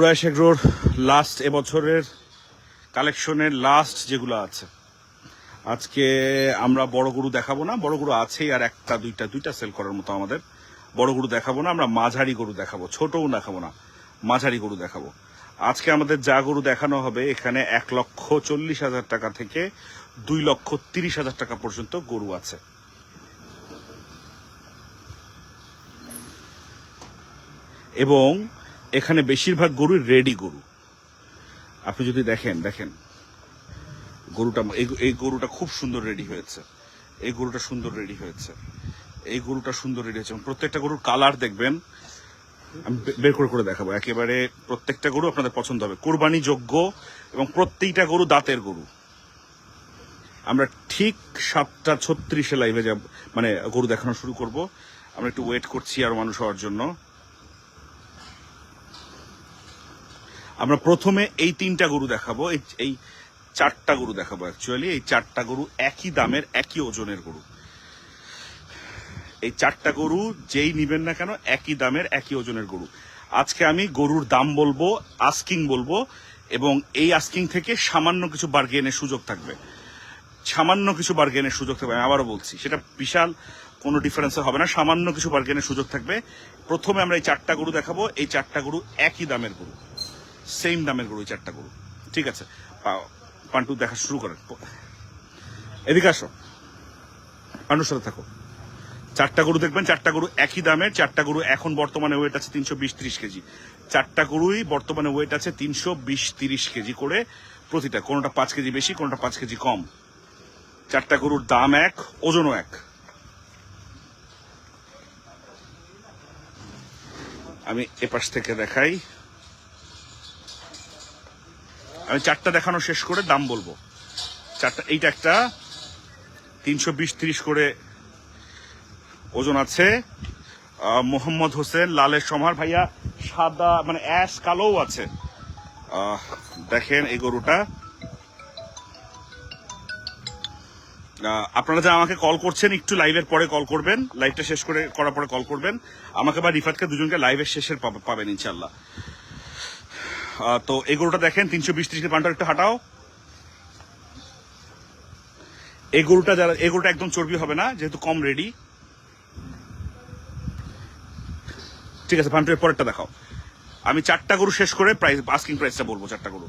প্রয়াস এগ্রোর লাস্ট এবছরের কালেকশনের লাস্ট যেগুলো আছে। আজকে আমরা বড় গরু দেখাবো না, বড় গরু আছেই আর একটা, দুইটা দুইটা সেল করার মতো আমাদের। বড় গরু দেখাবো না, আমরা মাঝারি গরু দেখাবো, ছোটও দেখাবো না, মাঝারি গরু দেখাবো। আজকে আমাদের যা গরু দেখানো হবে, এখানে এক লক্ষ চল্লিশ হাজার টাকা থেকে দুই লক্ষ তিরিশ হাজার টাকা পর্যন্ত গরু আছে। এবং এখানে বেশিরভাগ গরু রেডি গরু। আপনি যদি দেখেন দেখেন। গরুটা, এই- গরুটা খুব সুন্দর রেডি হয়েছে। এই গরুটা সুন্দর রেডি হয়েছে। এই গরুটা সুন্দর রেডি হয়েছে। প্রত্যেকটা গরুর কালার দেখবেন, আমি বের করে করে দেখাবো। একেবারে প্রত্যেকটা গরু আপনাদের পছন্দ হবে। কোরবানি যোগ্য এবং প্রত্যেকটা গরু দাঁতের গরু। আমরা ঠিক সাতটা ছত্রিশে লাইভে যাব মানে গরু দেখানো শুরু করব। আমরা একটু ওয়েট করছি আর মানুষ হওয়ার জন্য। আমরা প্রথমে এই তিনটা গরু দেখাবো। এই চারটা গরু দেখাবো অ্যাকচুয়ালি এই চারটা গরু একই দামের, একই ওজনের গরু। এই চারটা গরু যেই নিবেন না কেন, একই দামের, একই ওজনের গরু। আজকে আমি গরুর দাম বলব আস্কিং বলব, এবং এই আস্কিং থেকে সামান্য কিছু বার্গেনের সুযোগ থাকবে। সামান্য কিছু বার্গেনের সুযোগ থাকবে, আমি আবারও বলছি, সেটা বিশাল, কোনো ডিফারেন্স হবে না, সামান্য কিছু বার্গেনের সুযোগ থাকবে। প্রথমে আমরা এই চারটা গরু দেখাবো, এই চারটা গরু একই দামের গরু। সেম দামের গরু চারটা গরু। ঠিক আছে? পান্টু, দেখা শুরু করেন। এদিকে আসো। পান্টুর সাথে থাকো। চারটা গরু দেখবেন, চারটা গরু একই দামের চারটা গরু এখন বর্তমানে ওয়েট আছে তিনশো বিশ তিরিশ কেজি। চারটা গরুই বর্তমানে ওয়েট আছে তিনশো বিশ তিরিশ কেজি করে প্রতিটা। কোনোটা পাঁচ কেজি বেশি, কোনোটা পাঁচ কেজি কম। চারটা গরুর দাম এক, ওজনও এক। আমি এপাশ থেকে দেখাই। আমি চারটা দেখানো শেষ করে দাম বলব। চারটা, এইটা একটা, তিনশো বিশ তিরিশ করে ওজন আছে। মোহাম্মদ হোসেন, লালের সমার ভাইয়া, সাদা মানে অ্যাশ কালোও আছে। দেখেন এই গরুটা। আপনারা যা আমাকে কল করছেন, একটু লাইভের পরে কল করবেন, লাইভটা শেষ করে, করার পরে কল করবেন। আমাকে বা রিফাতকে দুজনকে লাইভের শেষের পাবেন ইনশাল্লাহ তো এই গরুটা দেখেন, তিনশো বিশ ত্রিশ পান্টার একটু হাঁটাও। এই গরুটা যারা এই গরুটা একদম চর্বি হবে না, যেহেতু কম রেডি ঠিক আছে পান্টার পরেরটা দেখাও। আমি চারটা গরু শেষ করে প্রাইস আস্কিং প্রাইসটা বলব, চারটা গরু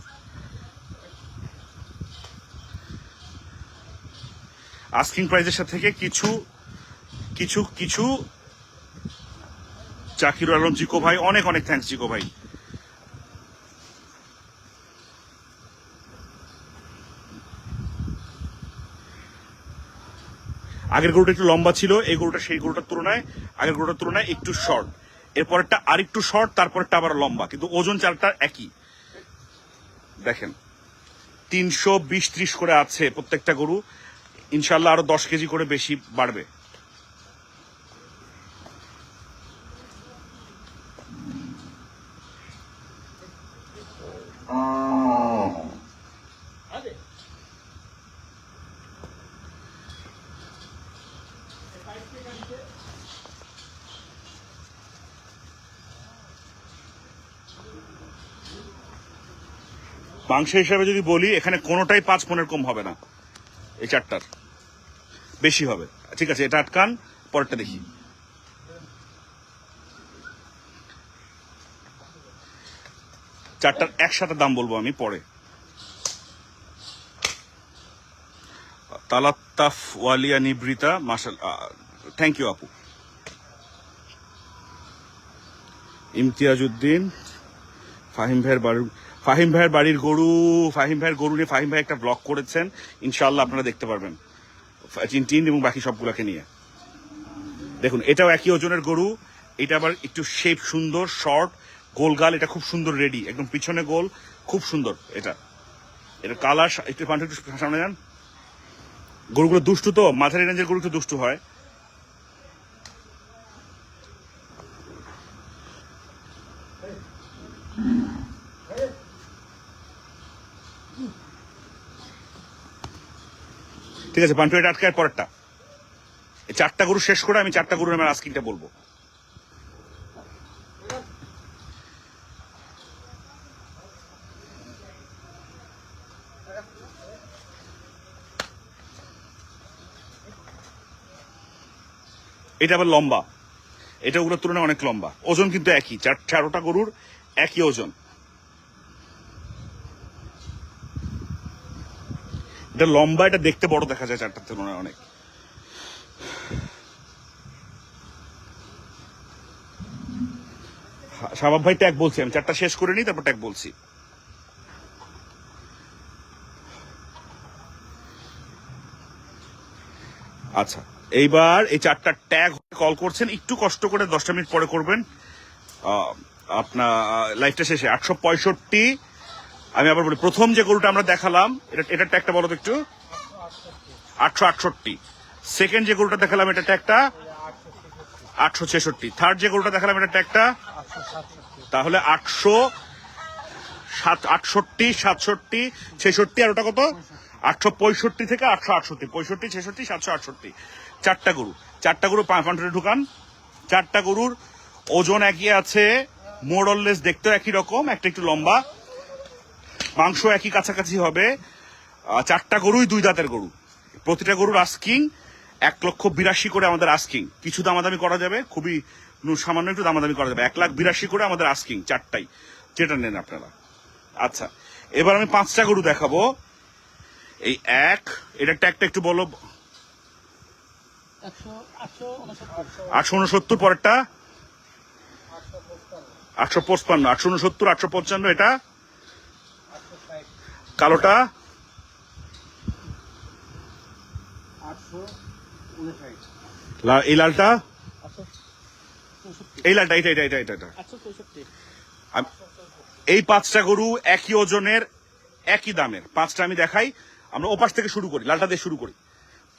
আস্কিং প্রাইসের সাথে থেকে কিছু কিছু কিছু জাকিরুল আলম, জিকো ভাই, অনেক অনেক থ্যাঙ্কস জিকো ভাই। আগের গরুটা একটু লম্বা ছিল, এই গরুটা সেই গরুটার তুলনায়, আগের গরুটার তুলনায় একটু শর্ট এরপরেরটা আরেকটু শর্ট তারপরেরটা আবার লম্বা, কিন্তু ওজন চারটা একই। দেখেন, তিনশো বিশ ত্রিশ করে আছে প্রত্যেকটা গরু। ইনশাল্লাহ আরও দশ কেজি করে বেশি বাড়বে। মাংস হিসাবে যদি বলি, এখানে কোনোটাই পাঁচ মনের কম হবে না। এই চারটার। বেশি হবে। ঠিক আছে, এটা আটকান, পরেরটা দেখি। চারটার একসাথে দাম বলব আমি পরে। তালাত্তাফ ওয়ালিয়া নিবৃতা মাসাল থ্যাংক ইউ আপু। ইমতিয়াজ উদ্দিন ফাহিম ভাইয়ের বাড়ির ফাহিম ভাইয়ের বাড়ির গরু, ফাহিম ভাইয়ের গরু নিয়ে ফাহিম ভাই একটা ব্লগ করেছেন। ইনশাল্লাহ আপনারা দেখতে পারবেন। চিনটিন এবং বাকি সবগুলোকে নিয়ে। দেখুন, এটাও একই ওজনের গরু। এটা আবার একটু শেপ সুন্দর শর্ট গোলগাল এটা খুব সুন্দর রেডি একদম পিছনে গোল, খুব সুন্দর এটা। এটা কালার একটু পান্ট একটু সামনে যান। গরুগুলো দুষ্টু তো, মাঝারি রেঞ্জের গরু একটু দুষ্টু হয়। ঠিক আছে পান্টু আটকায়, পরেরটা। এই চারটা গরু শেষ করে আমি চারটা গরুর আমার আস্কিংটা বলব। এটা আবার লম্বা। এটা ওগুলোর তুলনায় অনেক লম্বা। ওজন কিন্তু একই, চার চারোটা গরুর একই ওজন। এটা লম্বা, এটা দেখতে বড় দেখা যায় চারটার তুলনায় অনেক। শাবাব ভাই ট্যাগ বলছি, আমি চারটা শেষ করে নিই, তারপর ট্যাগ বলছি। আচ্ছা এইবার এই চারটা ট্যাগ কল করছেন, একটু কষ্ট করে দশটা মিনিট পরে করবেন। আপনার লাইফটা শেষে আটশো পঁয়ষট্টি আমি আবার বলি, প্রথম যে গরুটা আমরা দেখালাম, এটা এটার ট্যাগটা বলো তো একটু। আটশো আটষট্টি। সেকেন্ড যে গরুটা দেখালাম, এটা ট্যাগটা আটশো ছেষট্টি। থার্ড যে গরুটা দেখালাম, এটা ট্যাগটা তাহলে আটশো সাত, আটষট্টি, সাতষট্টি, ছেষট্টি, আর ওটা কত? আটশো পঁয়ষট্টি থেকে আটশো আটষট্টি। পঁয়ষট্টি, ছেষট্টি, সাতশো আটষট্টি। চারটা গরু। চারটা গরু কাউন্টারে ঢুকান। চারটা গরুর ওজন একই আছে মোরললেস দেখতেও একই রকম, একটা একটু লম্বা। মাংস একই কাছাকাছি হবে। চারটা গরুই দুই দাঁতের গরু। প্রতিটা গরুর আস্কিং এক লক্ষ বিরাশি করে আমাদের আস্কিং কিছু দামাদামি করা যাবে খুবই সামান্য একটু দামাদামি করা যাবে। এক লাখ বিরাশি করে আমাদের আস্কিং চারটাই। যেটা নেন আপনারা। আচ্ছা এবার আমি পাঁচটা গরু দেখাবো। এই এক এটা ট্যাগটা একটু বলো। আটশো উনসত্তর পরেরটা? আটশো পঁচপান্ন। আটশো উনসত্তর আটশো পঞ্চান্ন এটা? কালোটা? এই লালটা? এই লালটা এটা এটা এটা এটা এই পাঁচটা গরু একই ওজনের একই দামের। পাঁচটা আমি দেখাই আমরা ওপাশ থেকে শুরু করি লালটা দিয়ে শুরু করি।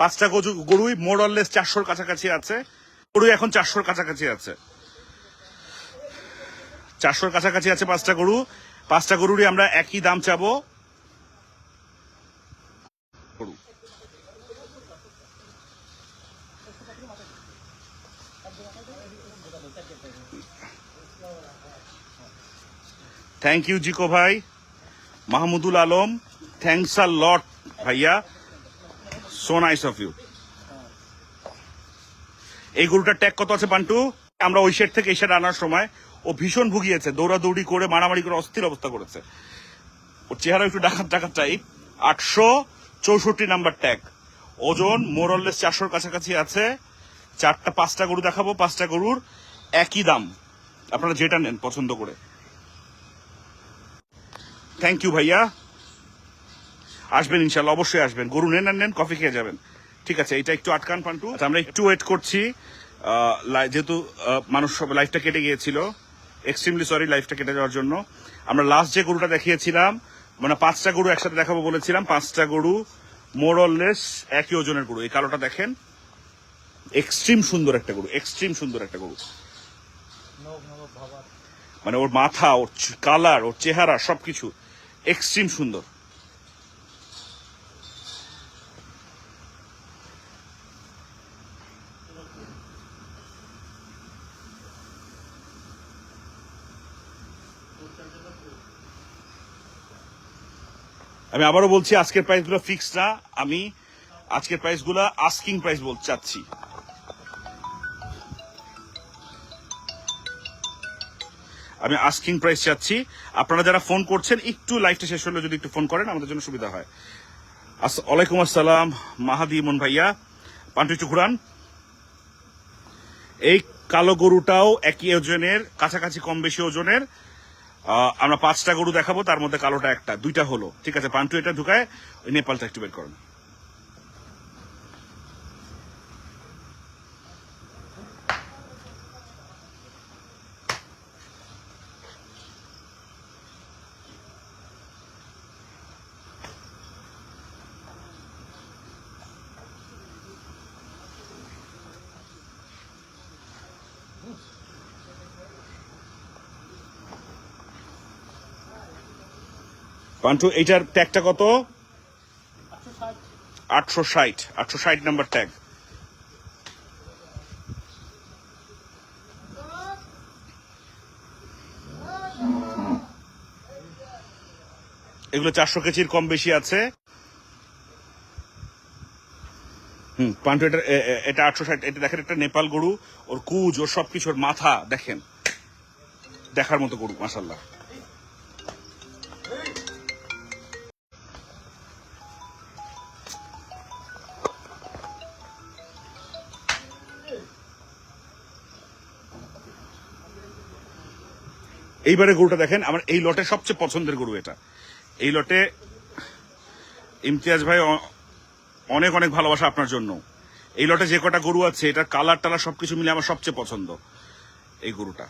পাঁচটা গরু গরুই মোরললেস চারশোর কাছাকাছি আছে গরু এখন চারশোর কাছাকাছি আছে। চারশোর কাছাকাছি আছে পাঁচটা গরু পাঁচটা গরুরই আমরা একই দাম চাবো। থ্যাংক ইউ জিকো ভাই Mahmudul Alam thanks a lot ভাইয়া সো নাইস অফ ইউ এই গরুটার ট্যাগ কত আছে পান্টু আমরা ওই শেড থেকে এই শেড আনার সময় ও ভীষণ ভুগিয়েছে, দৌড়াদৌড়ি করে, মারামারি করে, অস্থির অবস্থা করেছে। ওর চেহারা একটু ডাকাত ডাকাত টাইপ। আটশো চৌষট্টি নাম্বার ট্যাগ ওজন মোরললেস চারশোর কাছাকাছি আছে। চারটা, পাঁচটা গরু দেখাবো, পাঁচটা গরুর একই দাম। আপনারা যেটা নেন, পছন্দ করে। থ্যাংক ইউ ভাইয়া। আসবেন ইনশাল্লাহ অবশ্যই আসবেন। গরু নেন আর নেন কফি খেয়ে যাবেন। ঠিক আছে এটা একটু আটকান পান্টু। আচ্ছা, আমরা একটু ওয়েট করছি। যেহেতু মানুষ সব লাইফটা কেটে গিয়েছিল এক্সট্রিমলি সরি লাইফটা কেটে যাওয়ার জন্য। আমরা লাস্ট যে গরুটা দেখিয়েছিলাম মানে পাঁচটা গরু একসাথে দেখাবো বলেছিলাম পাঁচটা গরু মোরললেস একই ওজনের গরু। এই কালোটা দেখেন। এক্সট্রিম সুন্দর একটা গরু এক্সট্রিম সুন্দর একটা গরু। মানে ওর মাথা ওর কালার ওর চেহারা সবকিছু। এক্সট্রিম সুন্দর। আমি আবারও বলছি, আজকের প্রাইসগুলো ফিক্সড না। আমি আজকের প্রাইসগুলো আস্কিং প্রাইস বলতে চাচ্ছি। আমি আস্কিং প্রাইস চাচ্ছি। আপনারা যারা ফোন করছেন, একটু লাইফটা শেষ হলে যদি একটু ফোন করেন, আমাদের জন্য সুবিধা হয়। ওয়ালাইকুম আসসালাম, মাহাদি ইমন ভাইয়া, পান্টু একটু ঘুরান। এই কালো গরুটাও একই ওজনের, কাছাকাছি কম বেশি ওজনের। আমরা পাঁচটা গরু দেখাবো, তার মধ্যে কালোটা একটা, দুইটা হলো। ঠিক আছে, পান্টু এটা ঢুকায় নেপালটা একটু বের করেন। পান্টু এইটার ট্যাগটা কত? আটশো ষাট। আটশো ষাট নাম্বার ট্যাগ এগুলো চারশো কেজির কম বেশি আছে। হুম পান্টু এটা এটা আটশো ষাট এটা দেখেন একটা নেপাল গরু ওর কুজ ওর সবকিছু ওর মাথা দেখেন। দেখার মতো গরু মাসাল্লাহ এইবারে গরুটা দেখেন, আমার এই লটে সবচেয়ে পছন্দের গরু এটা। এই লটে ইমতিয়াজ ভাই অনেক অনেক ভালোবাসা আপনার জন্য। এই লটে যে কটা গরু আছে, এটার কালার টালার সবকিছু মিলে আমার সবচেয়ে পছন্দ, এই গরুটা।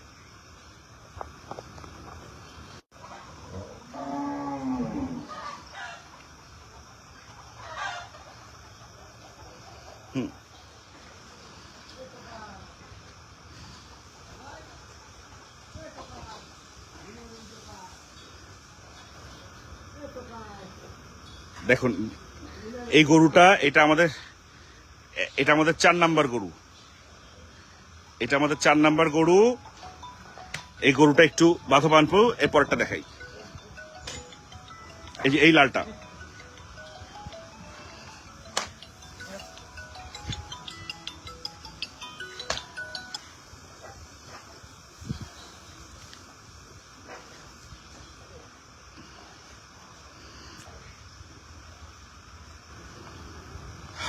দেখুন, এই গরুটা, এটা আমাদের এটা আমাদের চার নাম্বার গরু। এটা আমাদের চার নাম্বার গরু। এই গরুটা একটু বাধা বানবো এরপরটা দেখাই। এই যে, এই লালটা।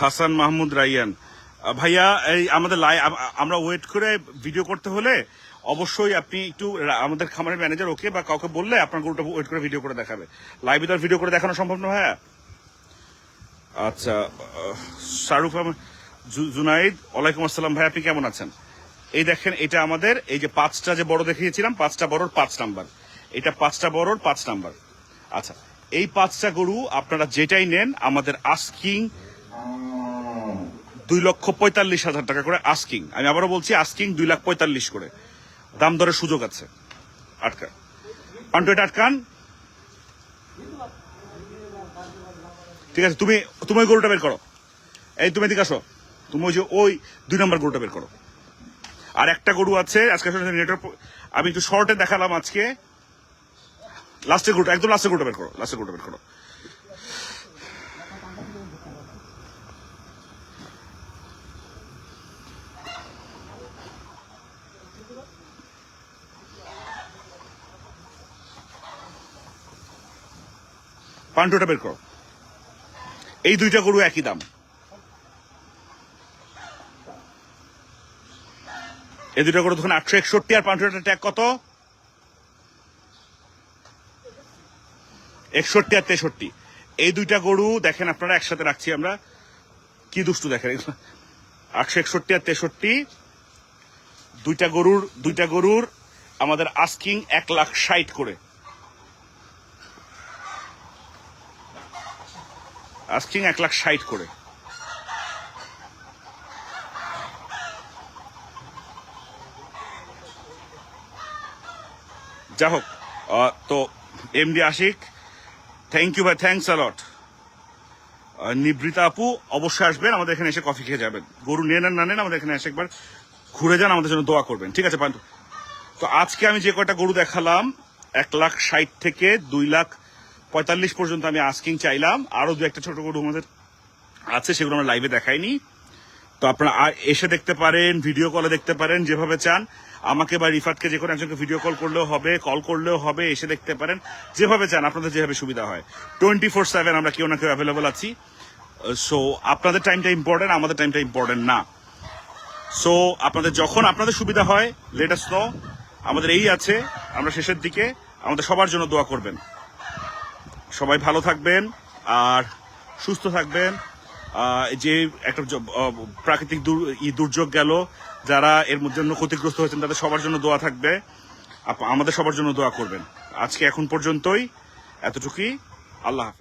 হাসান মাহমুদ রাইয়ান। ভাইয়া, এই আমাদের লাই আমরা ওয়েট করে ভিডিও করতে হলে অবশ্যই আপনি একটু আমাদের খামারের ম্যানেজার ওকে বা কাউকে বললে আপনার গরুটা ওয়েট করে ভিডিও করে দেখাবে। লাইভে তো ভিডিও করে দেখানো সম্ভব না ভাইয়া? আচ্ছা শাহরুখ জুনাইদ, ওয়ালাইকুম আসসালাম ভাই আপনি কেমন আছেন? এই দেখেন, এটা আমাদের, এই যে পাঁচটা যে বড় দেখিয়েছিলাম, পাঁচটা বড়র পাঁচ নাম্বার। এটা পাঁচটা বড়র পাঁচ নাম্বার। আচ্ছা এই পাঁচটা গরু আপনারা যেটাই নেন, আমাদের আস্কিং দুই লক্ষ পঁয়তাল্লিশ হাজার টাকা করে আস্কিং আমি আবারও বলছি আস্কিং দুই লাখ পঁয়তাল্লিশ করে। দাম দরের সুযোগ আছে। আটকা। পান্টু, এটা আটকান? ঠিক আছে, তুমি তুমি ওই গরুটা বের করো। এই তুমি এদিকে আসো। তুমি ওই যে ওই দুই নম্বর গরুটা বের করো। আর একটা গরু আছে, আজকে নেটওয়ার্ক আমি একটু শর্টে দেখালাম আজকে। লাস্টের গরুটা একদম লাস্টের গরুটা বের করো লাস্টের গরুটা বের করো। পান্টুটা বের করো। এই দুইটা গরু একই দাম। এই দুইটা গরু তখন আটশো একষট্টি আর পান্টুটা ট্যাগ কত? একষট্টি আর তেষট্টি। এই দুইটা গরু দেখেন আপনারা, একসাথে রাখছি আমরা। কি দুষ্টু দেখেন আটশো একষট্টি আর তেষট্টি। দুইটা গরুর দুইটা গরুর আমাদের আস্কিং এক লাখ ষাট করে। আস্কিং এক লাখ ষাট করে। যা হোক তো এমডি আশিক থ্যাংক ইউ ভাই থ্যাংকস অ্যালট নিবৃতা আপু, অবশ্যই আসবেন, আমাদের এখানে এসে কফি খেয়ে যাবেন। গরু নিয়ে নেন না নেন, আমাদের এখানে এসে একবার ঘুরে যান, আমাদের জন্য দোয়া করবেন, ঠিক আছে? তো আজকে আমি যে কয়টা গরু দেখালাম, এক লাখ ষাট থেকে দুই লাখ পঁয়তাল্লিশ পর্যন্ত আমি আস্কিং চাইলাম। আরও দু একটা ছোট গরু আমাদের আছে, সেগুলো আমরা লাইভে দেখাইনি। তো আপনারা এসে দেখতে পারেন ভিডিও কলে দেখতে পারেন, যেভাবে চান। আমাকে বা রিফাতকে যে কোনো একজনকে ভিডিও কল করলেও হবে কল করলেও হবে, এসে দেখতে পারেন। যেভাবে চান, আপনাদের যেভাবে সুবিধা হয়। টোয়েন্টি ফোর সেভেন আমরা কেউ না কেউ অ্যাভেলেবল আছি। সো আপনাদের টাইমটা ইম্পর্টেন্ট আমাদের টাইমটা ইম্পর্টেন্ট না। সো আপনাদের যখন আপনাদের সুবিধা হয় লেটাস নো আমাদের এই আছে, আমরা শেষের দিকে। আমাদের সবার জন্য দোয়া করবেন। সবাই ভালো থাকবেন আর সুস্থ থাকবেন। যে একটা প্রাকৃতিক দুর্যোগ গেল, যারা এর জন্য ক্ষতিগ্রস্ত হয়েছেন, তাদের সবার জন্য দোয়া থাকবে। আমাদের সবার জন্য দোয়া করবেন। আজকে এখন পর্যন্তই, এতটুকুই। আল্লাহ হাফেজ।